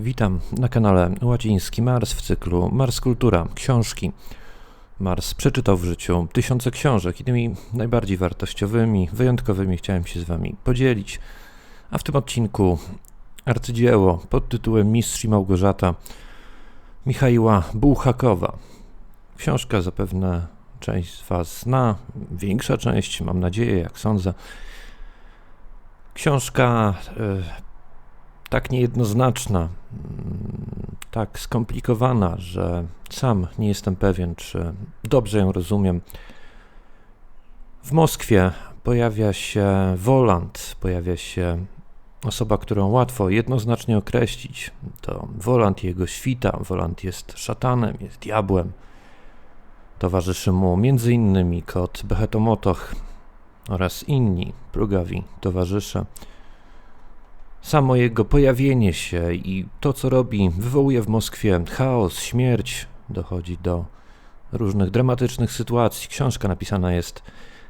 Witam na kanale Łaciński Mars w cyklu Mars Kultura, książki. Mars przeczytał w życiu tysiące książek i tymi najbardziej wartościowymi, wyjątkowymi chciałem się z Wami podzielić. A w tym odcinku arcydzieło pod tytułem Mistrz i Małgorzata Michaiła Bułhakowa. Książka zapewne część z Was zna, większa część, mam nadzieję, jak sądzę. Książka e, tak niejednoznaczna, mm, tak skomplikowana, że sam nie jestem pewien, czy dobrze ją rozumiem. W Moskwie pojawia się Woland, pojawia się osoba, którą łatwo jednoznacznie określić. To Woland i jego świta. Woland jest szatanem, jest diabłem. Towarzyszy mu m.in. kot Behetomotoch oraz inni plugawi towarzysze. Samo jego pojawienie się i to, co robi, wywołuje w Moskwie chaos, śmierć, dochodzi do różnych dramatycznych sytuacji. Książka napisana jest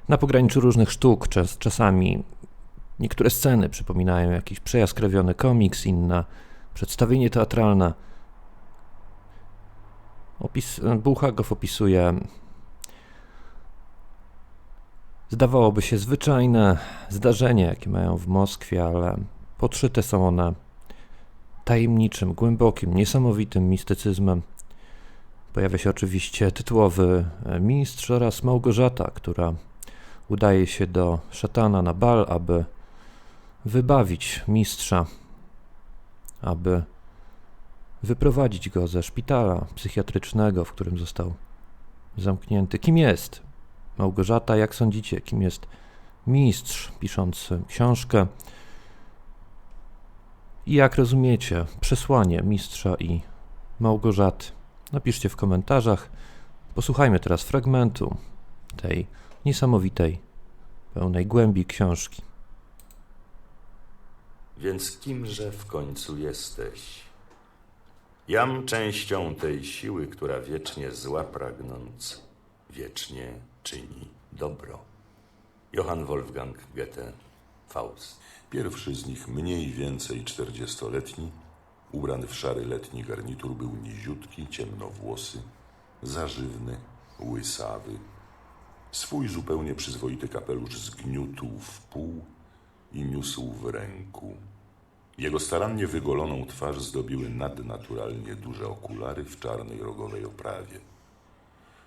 na pograniczu różnych sztuk, czas, czasami niektóre sceny przypominają jakiś przejaskrawiony komiks, inna przedstawienie teatralne. Opis, Bułhagow opisuje zdawałoby się zwyczajne zdarzenia, jakie mają w Moskwie, ale Podszyte są one tajemniczym, głębokim, niesamowitym mistycyzmem. Pojawia się oczywiście tytułowy e, mistrz oraz Małgorzata, która udaje się do szatana na bal, aby wybawić mistrza, aby wyprowadzić go ze szpitala psychiatrycznego, w którym został zamknięty. Kim jest Małgorzata? Jak sądzicie, kim jest mistrz piszący książkę? I jak rozumiecie przesłanie mistrza i Małgorzaty? Napiszcie w komentarzach. Posłuchajmy teraz fragmentu tej niesamowitej, pełnej głębi książki. Więc kimże w końcu jesteś? Jam częścią tej siły, która wiecznie zła pragnąc, wiecznie czyni dobro. Johann Wolfgang Goethe, Faust. Pierwszy z nich, mniej więcej czterdziestoletni, ubrany w szary letni garnitur, był niziutki, ciemnowłosy, zażywny, łysawy. Swój zupełnie przyzwoity kapelusz zgniótł w pół i niósł w ręku. Jego starannie wygoloną twarz zdobiły nadnaturalnie duże okulary w czarnej rogowej oprawie.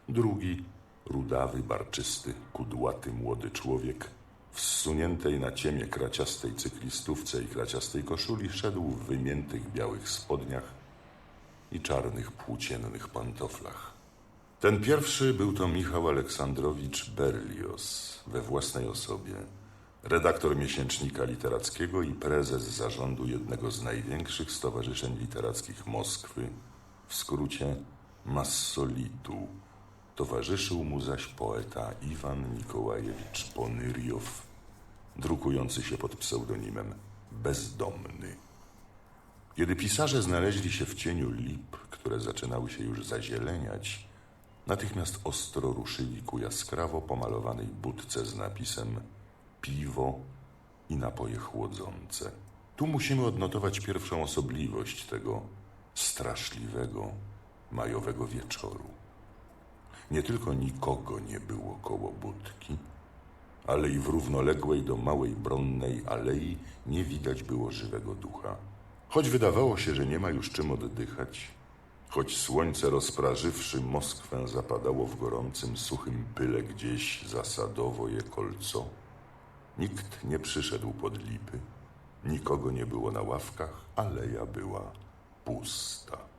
Drugi, rudawy, barczysty, kudłaty młody człowiek w zsuniętej na ciemię kraciastej cyklistówce i kraciastej koszuli szedł w wymiętych białych spodniach i czarnych płóciennych pantoflach. Ten pierwszy był to Michał Aleksandrowicz Berlios we własnej osobie, redaktor miesięcznika literackiego i prezes zarządu jednego z największych stowarzyszeń literackich Moskwy, w skrócie Massolitu. Towarzyszył mu zaś poeta Iwan Nikołajewicz Ponyriow, drukujący się pod pseudonimem Bezdomny. Kiedy pisarze znaleźli się w cieniu lip, które zaczynały się już zazieleniać, natychmiast ostro ruszyli ku jaskrawo pomalowanej budce z napisem piwo i napoje chłodzące. Tu musimy odnotować pierwszą osobliwość tego straszliwego majowego wieczoru. Nie tylko nikogo nie było koło budki, ale i w równoległej do małej bronnej alei nie widać było żywego ducha. Choć wydawało się, że nie ma już czym oddychać, choć słońce rozprażywszy Moskwę zapadało w gorącym, suchym pyle gdzieś zasadowo je kolco, nikt nie przyszedł pod lipy, nikogo nie było na ławkach, aleja była pusta.